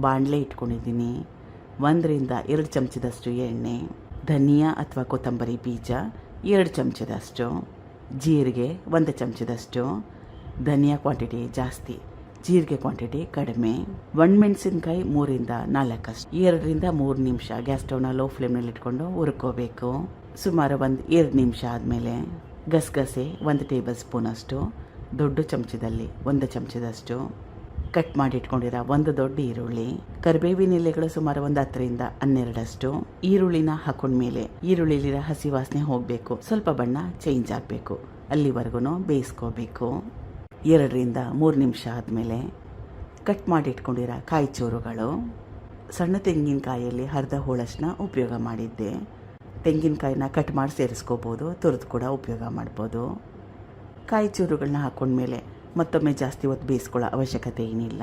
ಬಾಣಲೆ ಇಟ್ಕೊಂಡಿದ್ದೀನಿ. ಒಂದರಿಂದ ಎರಡು ಚಮಚದಷ್ಟು ಎಣ್ಣೆ, ಧನಿಯಾ ಅಥವಾ ಕೊತ್ತಂಬರಿ ಬೀಜ, ಎರಡು ಚಮಚದಷ್ಟು, ಜೀರಿಗೆ ಒಂದು ಚಮಚದಷ್ಟು, ಧನಿಯಾ ಕ್ವಾಂಟಿಟಿ ಜಾಸ್ತಿ, ಜೀರಿಗೆ ಕ್ವಾಂಟಿಟಿ ಕಡಿಮೆ, ಒಣಮೆಣಸಿನ್ಕಾಯಿ ಮೂರಿಂದ ನಾಲ್ಕಷ್ಟು, ಎರಡರಿಂದ ಮೂರು ನಿಮಿಷ ಗ್ಯಾಸ್ ಸ್ಟವ್ನ ಲೋ ಫ್ಲೇಮ್ನಲ್ಲಿ ಇಟ್ಕೊಂಡು ಹುರ್ಕೋಬೇಕು. ಸುಮಾರು ಒಂದು ಎರಡು ನಿಮಿಷ ಆದಮೇಲೆ ಗಸಗಸೆ ಒಂದು ಟೇಬಲ್ ಸ್ಪೂನಷ್ಟು, ದೊಡ್ಡ ಚಮಚದಲ್ಲಿ ಒಂದು ಚಮಚದಷ್ಟು ಕಟ್ ಮಾಡಿ ಇಟ್ಕೊಂಡಿರೋ ಒಂದು ದೊಡ್ಡ ಈರುಳ್ಳಿ, ಕರ್ಬೇವಿನ ಎಲೆಗಳು ಸುಮಾರು ಒಂದು ಹತ್ತರಿಂದ ಹನ್ನೆರಡಷ್ಟು ಈರುಳ್ಳಿನ ಹಾಕೊಂಡ್ಮೇಲೆ ಈರುಳ್ಳಿಲಿರೋ ಹಸಿ ವಾಸನೆ ಹೋಗಬೇಕು. ಸ್ವಲ್ಪ ಬಣ್ಣ ಚೇಂಜ್ ಆಗಬೇಕು. ಅಲ್ಲಿವರೆಗೂ ಬೇಯಿಸ್ಕೋಬೇಕು. ಎರಡರಿಂದ ಮೂರು ನಿಮಿಷ ಆದಮೇಲೆ ಕಟ್ ಮಾಡಿ ಇಟ್ಕೊಂಡಿರೋ ಕಾಯಿ ಚೂರುಗಳು. ಸಣ್ಣ ತೆಂಗಿನಕಾಯಲ್ಲಿ ಅರ್ಧ ಹೋಳಷ್ಟನ್ನ ಉಪಯೋಗ ಮಾಡಿದ್ದೆ. ತೆಂಗಿನಕಾಯಿನ ಕಟ್ ಮಾಡಿ ಸೇರಿಸ್ಕೋಬೋದು, ತುರಿದು ಕೂಡ ಉಪಯೋಗ ಮಾಡ್ಬೋದು. ಕಾಯಿ ಚೂರುಗಳನ್ನ ಹಾಕ್ಕೊಂಡ್ಮೇಲೆ ಮತ್ತೊಮ್ಮೆ ಜಾಸ್ತಿ ಹೊತ್ತು ಬೇಯಿಸ್ಕೊಳ್ಳೋ ಅವಶ್ಯಕತೆ ಏನಿಲ್ಲ.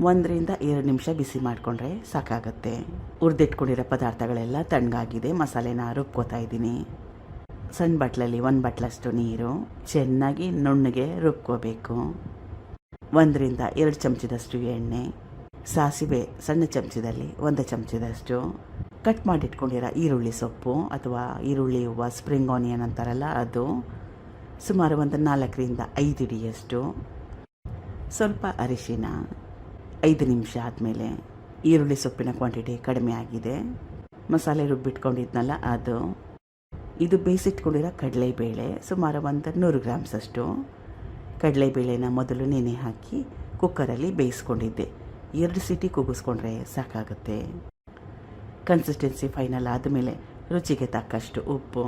ಒಂದರಿಂದ ಎರಡು ನಿಮಿಷ ಬಿಸಿ ಮಾಡಿಕೊಂಡ್ರೆ ಸಾಕಾಗುತ್ತೆ. ಹುರಿದಿಟ್ಕೊಂಡಿರೋ ಪದಾರ್ಥಗಳೆಲ್ಲ ತಣ್ಣಗಾಗಿದೆ. ಮಸಾಲೆನ ರುಬ್ಕೋತಾ ಇದ್ದೀನಿ. ಸಣ್ಣ ಬಟ್ಲಲ್ಲಿ ಒಂದು ಬಟ್ಲಷ್ಟು ನೀರು. ಚೆನ್ನಾಗಿ ನುಣ್ಣಗೆ ರುಬ್ಕೋಬೇಕು. ಒಂದರಿಂದ ಎರಡು ಚಮಚದಷ್ಟು ಎಣ್ಣೆ. ಸಾಸಿವೆ ಸಣ್ಣ ಚಮಚದಲ್ಲಿ ಒಂದು ಚಮಚದಷ್ಟು. ಕಟ್ ಮಾಡಿಟ್ಕೊಂಡಿರೋ ಈರುಳ್ಳಿ ಸೊಪ್ಪು ಅಥವಾ ಈರುಳ್ಳಿ ಹೂವು, ಸ್ಪ್ರಿಂಗ್ ಆನಿಯನ್ ಅಂತಾರಲ್ಲ ಅದು. ಸುಮಾರು ಒಂದು ನಾಲ್ಕರಿಂದ ಐದು ಇಡಿಯಷ್ಟು ಸ್ವಲ್ಪ ಅರಿಶಿನ, ಐದು ನಿಮಿಷ ಆದಮೇಲೆ ಈರುಳ್ಳಿ ಸೊಪ್ಪಿನ ಕ್ವಾಂಟಿಟಿ ಕಡಿಮೆ ಆಗಿದೆ. ಮಸಾಲೆ ರುಬ್ಬಿಟ್ಕೊಂಡಿದ್ನಲ್ಲ ಅದು. ಇದು ಬೇಯಿಸಿಟ್ಕೊಂಡಿರೋ ಕಡಲೆಬೇಳೆ, ಸುಮಾರು ಒಂದು ನೂರು ಗ್ರಾಮ್ಸಷ್ಟು ಕಡಲೆಬೇಳೆನ ಮೊದಲು ನೆನೆ ಹಾಕಿ ಕುಕ್ಕರಲ್ಲಿ ಬೇಯಿಸ್ಕೊಂಡಿದ್ದೆ. ಎರಡು ಸಿಟಿ ಕೂಗಿಸ್ಕೊಂಡ್ರೆ ಸಾಕಾಗುತ್ತೆ. ಕನ್ಸಿಸ್ಟೆನ್ಸಿ ಫೈನಲ್ ಆದಮೇಲೆ ರುಚಿಗೆ ತಕ್ಕಷ್ಟು ಉಪ್ಪು.